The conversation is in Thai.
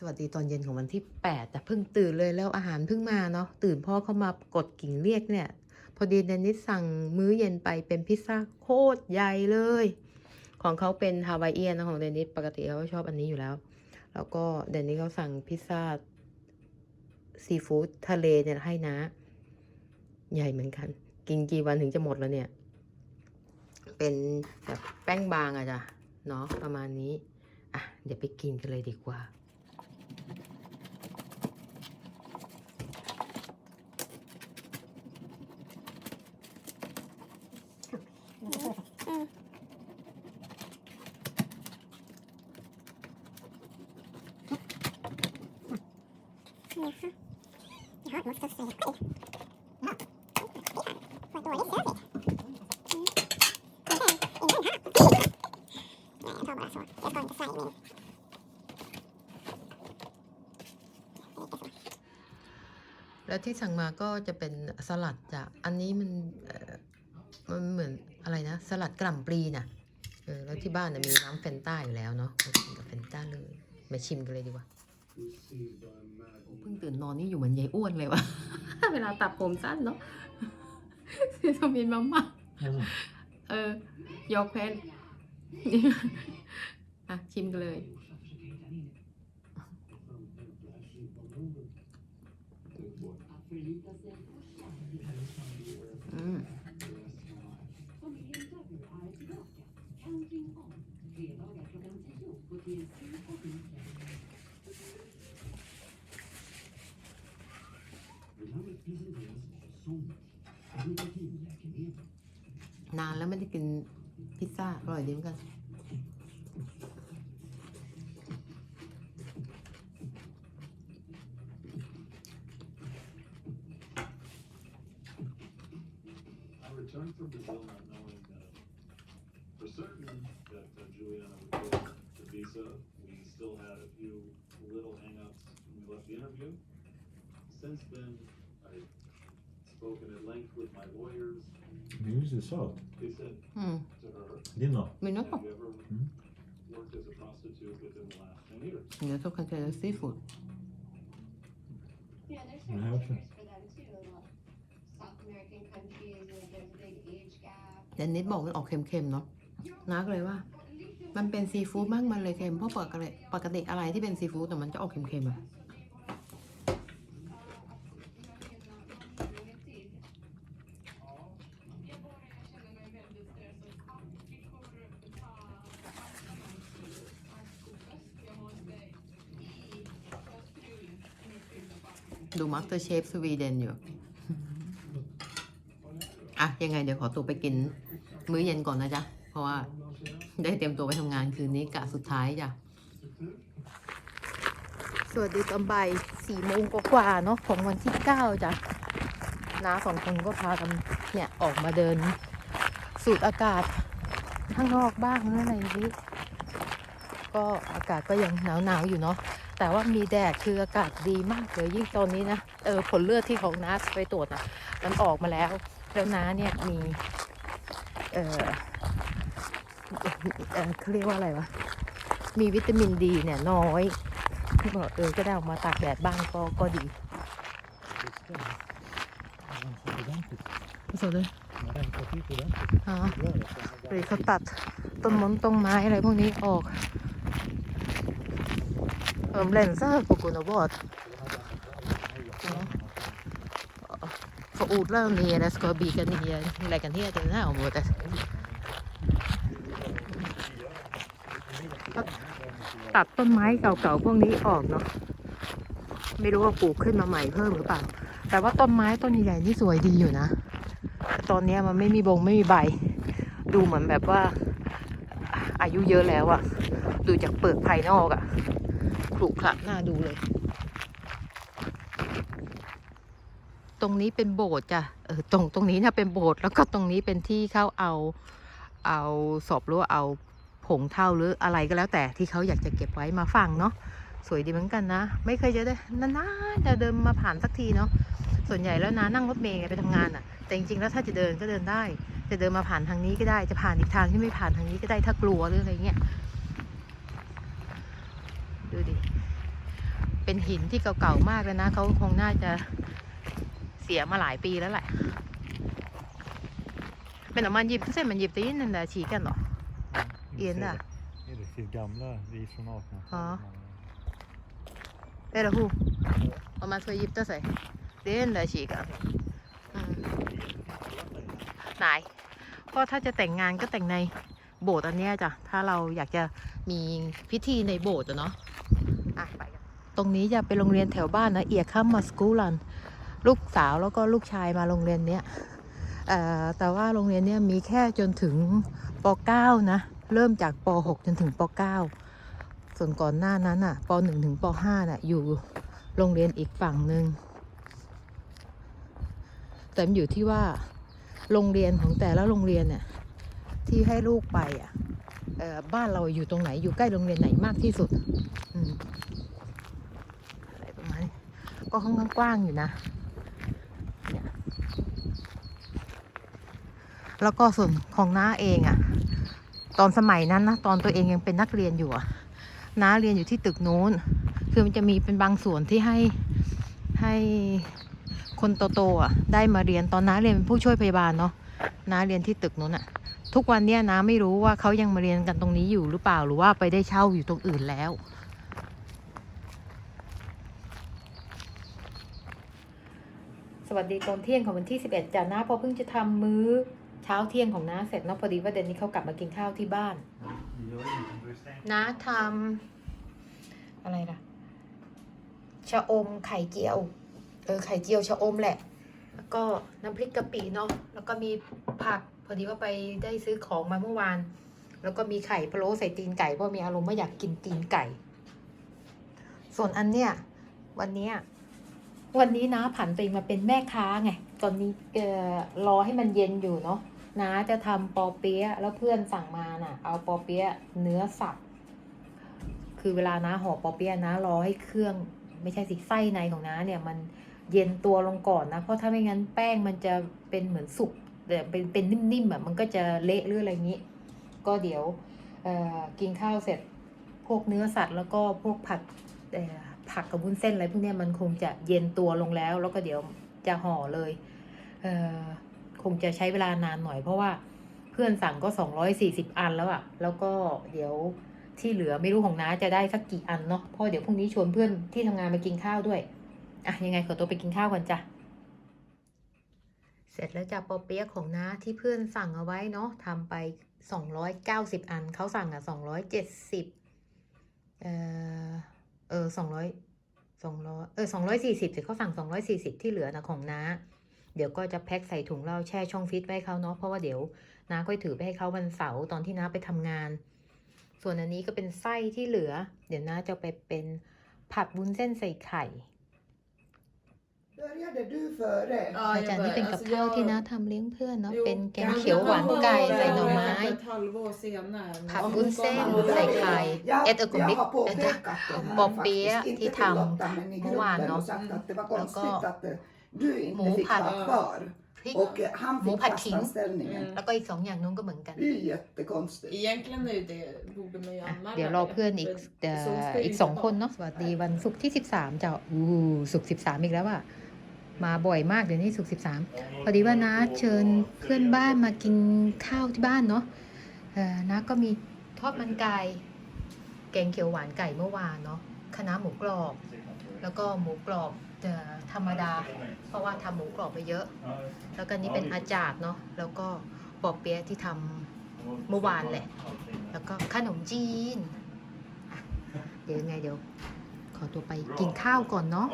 สวัสดีตอนเย็นของวันที่ 8 แต่เพิ่งตื่นเลยแล้วอาหารเพิ่งมาเนาะตื่นพ่อเข้ามากดกิ่งเรียกเนี่ย พอดีเดนนิสสั่งมื้อเย็นไปเป็นพิซซ่าโคตรใหญ่เลย ของเขาเป็นฮาวายเอียนนะของเดนนิสปกติเขาชอบอันนี้อยู่แล้ว แล้วก็เดนิสเขาสั่งพิซซ่าซีฟู้ดทะเลเนี่ยให้นะ ใหญ่เหมือนกัน กินกี่วันถึงจะหมดแล้วเนี่ย เป็นแบบแป้งบางอะจ้ะเนาะประมาณนี้อะเดี๋ยวไปกินกันเลยดีกว่า jag tar bara så. Jag ska inte säga min. Lite så. แล้วที่สั่งมาก็จะเป็นสลัดจ้ะ อันนี้มันมันเหมือนอะไรนะ สลัดกล่ำปลีน่ะเออแล้วที่บ้านนะมีน้ำเฟนต้าอยู่แล้วเนาะมากินกับเฟนต้าเลย มาชิมกันเลยดีกว่า เพิ่งตื่นนอนนี่อยู่เหมือนยายอ้วนเลยวะเวลาตัดผมสั้นเนาะทำมินมาม่า Jaså? เออยกเพนอะ ชิมกันเลย อืม นานแล้วไม่ได้กินพิซซ่า อร่อยดีเหมือนกัน I returned from Brazil not knowing that for certain that uh, Juliana would get the visa. We still had a few little hangups when we left the interview. Since then, I've spoken at length with my lawyers. Men just det salt. They said อืม to her, ดินเหรอมีน้ Have you ever Hmm? worked as a prostitute within the last 10 years? เนื้อทุกคนจะซีฟู้ด Yeah, there's Yeah, certain okay. triggers for them too. Like South American countries, like there's a big age gap. แต่นิดบอกมันออกเค็มๆเนาะนักเลยว่า มันเป็นซีฟู้ดมากมันเลยเค็มเพราะปกติปกติอะไรที่เป็นซีฟู้ดแต่มันจะออกเค็มๆอะ ดูมั s เตอร์เชฟสวีเดนอยู่ อะ ยังไงเดี๋ยวขอตัวไปกิน มื้อเย็นก่อนนะจ๊ะ เพราะว่าได้เตรียมตัวไปทำงานคืนนี้กะสุดท้ายจ้ะ สวัสดีตอนบ่ายสี่โมงกว่าๆเนาะของวันที่เก้าจ้ะน้าสองคนก็พากันเนี่ย ออกมาเดิน สูดอากาศ ข้างนอกบ้างนะอะไรอย่างนี้ ก็อากาศก็ยังหนาวๆอยู่เนาะแต่ว่ามีแดดคืออากาศดีมากเลยยิ่งตอนนี้นะเออผลเลือดที่ของน้าไปตรวจอะมันออกมาแล้ว แล้วน้าเนี่ยมีเออเออเขาเรียกว่าอะไรวะมีวิตามินดีเนี่ยน้อยบอกเออก็ได้ออกมาตากแดดบ้างก็ก็ดี Det är så ordentligt. สุดเลย Man rensar till ordentligt. อ๋อ Gör det, så man หรือ bara- เขาตัดต้นมนต้นไม้อะไรพวกนี้ออก เออเลนซ่าปกุนบอด för odlaren nere ska bygga nya lägenheter i det här området. ตัดต้นไม้เก่าๆพวกนี้ออกเนาะไม่รู้ว่าปลูกขึ้นมาใหม่เพิ่มหรือเปล่า แต่ว่าต้นไม้ต้นใหญ่ๆนี่สวยดีอยู่นะแต่ตอนนี้มันไม่มีบงไม่มีใบ ดูเหมือนแบบว่า อายุเยอะแล้วอะดูจากเปลือกภายนอกอะ ขรุขระน่าดูเลย ตรงนี้เป็นโบสถ์จ้ะเออตรงตรงนี้นะเป็นโบสถ์แล้วก็ตรงนี้เป็นที่เขาเอาเอาศพหรือเอาผงเท่าหรืออะไรก็แล้วแต่ที่เขาอยากจะเก็บไว้มาฝังเนาะสวยดีเหมือนกันนะ ไม่เคยจะได้นานๆจะเดินมาผ่านสักทีเนาะส่วนใหญ่แล้วนะนั่งรถเมล์ไปทำงานอะ่ะ แต่จริงๆแล้วถ้าจะเดินก็เดินได้ จะเดินมาผ่านทางนี้ก็ได้จะผ่านอีกทางที่ไม่ผ่านทางนี้ก็ได้ถ้ากลัวหรืออะไรเงี้ย ดูดิ เป็นหินที่เก่าๆมากเลยนะ เขาคงน่าจะเสียมาหลายปีแล้วแหละ Men om man gifter sig, man gifter in den där kikaren då? Vi I den ser där? det. Är det ser gamla, vi är från 1800-talet. Ja. Eller hur? Om man ska gifta sig. Det är den där kikaren. Mm. Nej. เพราะถ้าจะแต่งงานก็แต่งในโบสถ์อันเนี้ยจ้ะ ถ้าเราอยากจะมีพิธีในโบสถ์อะเนาะอะไปกัน ตรงนี้จะเป็นโรงเรียนแถวบ้านนะเอียคัมมาสกูลันลูกสาวแล้วก็ลูกชายมาโรงเรียนเนี้ยแต่ว่าโรงเรียนเนี้ยมีแค่จนถึงป .9 นะเริ่มจากป .6 จนถึงป .9 ส่วนก่อนหน้านั้นอะป .1 ถึงป .5 น่ะอยู่โรงเรียนอีกฝั่งหนึ่งแต่มันอยู่ที่ว่าโรงเรียนของแต่ละโรงเรียนเนี่ยที่ให้ลูกไปอะเอ่อบ้านเราอยู่ตรงไหนอยู่ใกล้โรงเรียนไหนมากที่สุดอืมอะไรประมาณนี้ ก็ค่อนข้างกว้างอยู่นะเนี่ยแล้วก็ส่วนของน้าเองอะ ตอนสมัยนั้นนะตอนตัวเองยังเป็นนักเรียนอยู่อะน้าเรียนอยู่ที่ตึกนู้น คือมันจะมีเป็นบางส่วนที่ให้ให้คนโตๆอะได้มาเรียนตอนน้าเรียนเป็นผู้ช่วยพยาบาลเนาะน้าเรียนที่ตึกนู้นอะทุกวันเนี้ยน้าไม่รู้ว่าเขายังมาเรียนกันตรงนี้อยู่หรือเปล่าหรือว่าไปได้เช่าอยู่ตรงอื่นแล้ว สวัสดีตอนเที่ยงของวันที่ 11จ้าน้าพอเพิ่งจะทำมื้อเช้าเที่ยงของน้าเสร็จเนาะพอดีว่าเดนนี้เขากลับมากินข้าวที่บ้านน้าทำอะไรล่ะชะอมไข่เจียวเออไข่เจียวชะอมแหละ แล้วก็น้ำพริกกะปิเนาะแล้วก็มีผักพอดีว่าไปได้ซื้อของมาเมื่อวาน แล้วก็มีไข่พะโล้ใส่ตีนไก่เพราะมีอารมณ์ว่าอยากกินตีนไก่ ส่วนอันเนี้ยวันเนี้ย วันนี้น้าผันตัวเองมาเป็นแม่ค้าไง ตอนนี้เออรอให้มันเย็นอยู่เนาะน้าจะทำปอเปี๊ยะแล้วเพื่อนสั่งมาน่ะ เอาปอเปี๊ยะเนื้อสับ คือเวลาน้าห่อปอเปี๊ยะน้ารอให้เครื่อง ไม่ใช่สิไส้ในของน้าเนี่ยมันเย็นตัวลงก่อนนะ เพราะถ้าไม่งั้นแป้งมันจะเป็นเหมือนสุกแต่เป็นเป็นนิ่มๆอะมันก็จะเละหรืออะไรอย่างนี้ ก็เดี๋ยวกินข้าวเสร็จพวกเนื้อสัตว์แล้วก็พวกผัดเอ่ ผักกับวุ้นเส้นอะไรพวกนี้มันคงจะเย็นตัวลงแล้ว แล้วก็เดี๋ยวจะห่อเลยเออคงจะใช้เวลานานหน่อยเพราะว่าเพื่อนสั่งก็ 240 อันแล้วอะแล้วก็เดี๋ยวที่เหลือไม่รู้ของน้าจะได้สักกี่อันเนาะเพราะเดี๋ยวพรุ่งนี้ชวนเพื่อนที่ทำงานมากินข้าวด้วยอะยังไงขอตัวไปกินข้าวก่อนจ้ะเสร็จแล้วจ้ะปอเปี๊ยะของน้าที่เพื่อนสั่งเอาไว้เนาะทำไป 290 อันเขาสั่งอะ 270เอ่อ เออสองร้อยสองร้อยเออสองร้อยสี่สิบเขาสั่งสองร้อยสี่สิบที่เหลือนะของน้า เดี๋ยวก็จะแพ็คใส่ถุงเราแช่ช่องฟิตไว้เขาเนาะเพราะว่าเดี๋ยวน้าค่อยถือไปให้เขาวันเสาร์ตอนที่น้าไปทำงาน ส่วนอันนี้ก็เป็นไส้ที่เหลือ เดี๋ยวน้าจะไปเป็นผัดวุ้นเส้นใส่ไข่ Började du före? อาจารย์นี่เป็นกับข้าวที่น้าทำเลี้ยงเพื่อนเนาะ Jo, เป็นแกง jag เขียวหวานไก่ใส่หน่อไม้ Ett halvår senare. ผัดวุ้นเส้นใส่ไข่ Jag, เอ็ดเออกุ jag มิก har เอ็ด påpekat det här Bobbie faktiskt. till Inte till Tam Lotta men i Moan gruppen då. och sagt att det var Och konstigt så- att eh, du inte Mo fick pad. vara kvar. พริก Och eh, han Mo fick pad fast king. anställningen. แล้วก็อีกสองอย่างนู้นก็เหมือนกัน Det är ju jättekonstigt. Egentligen är ju det, borde man ju อะ anmäla เดี๋ยวรอเพื่อนอีก för เอ่อ så ska ju อีก inte สอง vara. คนเนาะ สวัสดีวันศุกร์ที่สิบสามจ้ะอู้ศุกร์สิบสามอีกแล้วอะ มาบ่อยมากเดี๋ยวนี้ศุกสิบสามพอดีว่าน้าเชิญเพื่อนบ้านมากินข้าวที่บ้านเนาะน้าก็มีทอดมันไก่แกงเขียวหวานไก่เมื่อวานเนาะคณะหมูกรอบ แล้วก็หมูกรอบธรรมดา เพราะว่าทำหมูกรอบไปเยอะ แล้วก็นี่เป็นอาจาดเนาะแล้วก็ปอเปี๊ยะที่ทำเมื่อวานแหละ แล้วก็ขนมจีน เดี๋ยวยังไงเดี๋ยว ขอตัวไปกินข้าวก่อนเนาะ